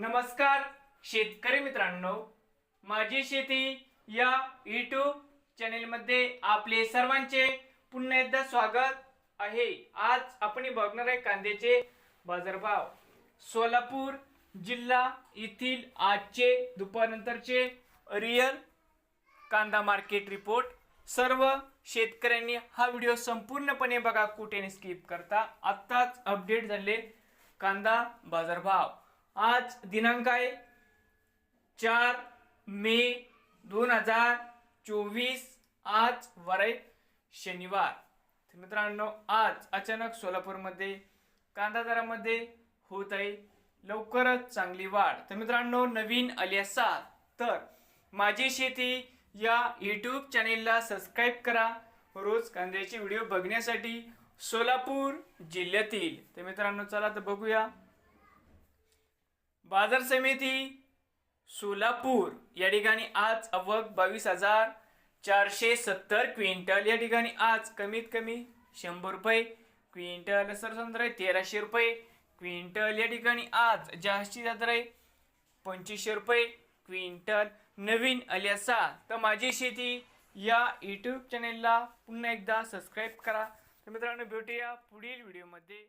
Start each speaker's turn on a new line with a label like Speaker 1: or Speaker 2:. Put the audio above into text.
Speaker 1: नमस्कार शेतकरी मित्रांनो. माझी शेती या यूट्यूब चॅनेलमध्ये आपले सर्वांचे पुन्हा एकदा स्वागत आहे. आज आपण बघणार आहे कांद्याचे बाजारभाव. सोलापूर जिल्हा येथील आजचे दुपारनंतरचे रिअल कांदा मार्केट रिपोर्ट सर्व शेतकऱ्यांनी हा व्हिडिओ संपूर्णपणे बघा कुठे स्किप करता. आत्ताच अपडेट झाले कांदा बाजारभाव. आज दिनांक आहे चार मे दोन हजार चोवीस. आज वराय शनिवार. तर मित्रांनो आज अचानक सोलापूरमध्ये कांदा दरामध्ये होत आहे लवकरच चांगली वाढ. तर मित्रांनो नवीन आली असाल तर माझी शेती या यूट्यूब चॅनेलला सबस्क्राईब करा. रोज कांद्याचे व्हिडिओ बघण्यासाठी सोलापूर जिल्ह्यातील. तर मित्रांनो चला तर बघूया. बाजार समिती सोलापूर या ठिकाणी आज अवघ बावीस हजार चारशे सत्तर क्विंटल. या ठिकाणी आज कमीत कमी शंभर रुपये क्विंटल. सरसंद्र आहे तेराशे रुपये क्विंटल. या ठिकाणी आज जास्ती जात आहे पंचवीसशे रुपये क्विंटल. नवीन आली असा तर माझी शेती या यूट्यूब चॅनेलला पुन्हा एकदा सबस्क्राईब करा. तर मित्रांनो भेटूया पुढील व्हिडिओमध्ये